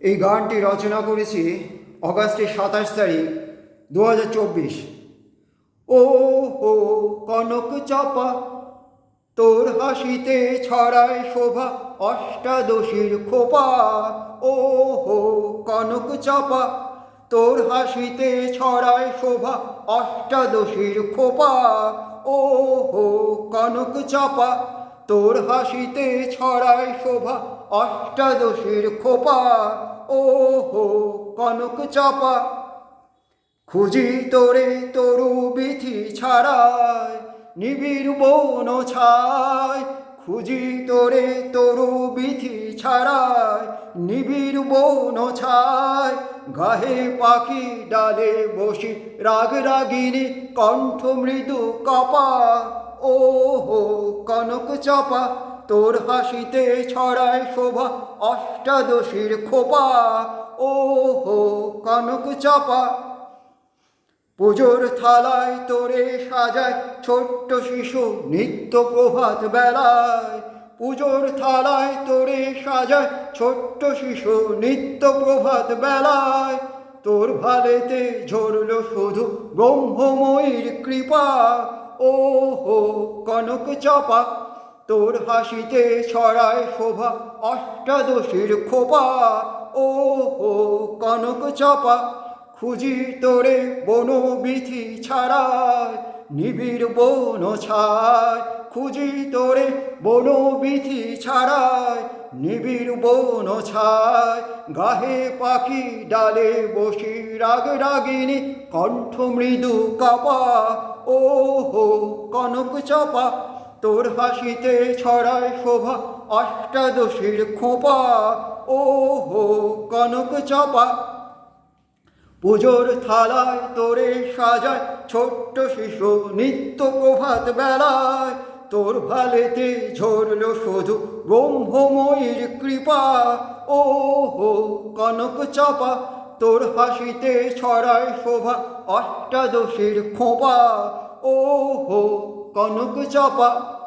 এই গানটি রচনা করেছি অগাস্টের সাতাশ তারিখ দু হাজার চব্বিশ। ও হো, কনক চাপা, তোর হাসিতে ছড়ায় শোভা, অষ্টাদশীর খোপা। ও হো, কনক চাপা, তোর হাসিতে ছড়ায় শোভা, অষ্টাদশীর খোপা। ও হো, কনক চাপা তোর হাসিতে ছড়ায় শোভা অষ্টাদশীর খোপা। ও হো কনক চাপা। খুঁজি তোরে তরু বিথি ছাড়ায় নিবিড় বন ছায় খুঁজি তোরে তরু বিথি ছাড়ায় নিবিড় বন ছায় গাহে পাখি ডালে বসি রাগ রাগিনী কণ্ঠ মৃদু কপা। ও হো চাপা, তোর হাসিতে ছড়ায় শোভা, অষ্টাদশীর খোপা। ও হো কনক চাপা। পুজোর থালায় তোরে সাজায় ছোট্ট শিশু নিত্য প্রভাত বেলায়। পুজোর থালায় তোরে সাজায় ছোট্ট শিশু নিত্য প্রভাত বেলায়। তোর ভালেতে ঝরল শুধু ব্রহ্মময়ীর কৃপা। ও হো কনক চাপা। তোর হাসিতে ছড়ায় শোভা অষ্টাদশীর খোপা। ও হো কনক চাপা, খুঁজি তোরে বন বিথি ছাড়ায়, নিবিড় বন ছায় খুঁজি তোরে বন বিথি ছাড়ায়, নিবিড় বন ছায় গাহে পাখি ডালে বসি রাগ রাগিনী, কণ্ঠ মৃদু কাপা। ও হো কনক চাপা তোর হাসিতে ছড়ায় শোভা অষ্টাদশীর খোপা। ও হো কনক চাপা। পুজোর থালায় তোরে সাজায় ছোট্ট শিশু নিত্য প্রভাত বেলায়। তোর ভালেতে ঝরল শুধু ব্রহ্মময়ীর কৃপা। ও হো কনক চাপা। তোর হাসিতে ছড়ায় শোভা অষ্টাদশীর খোপা। ও হো কনক চাপা।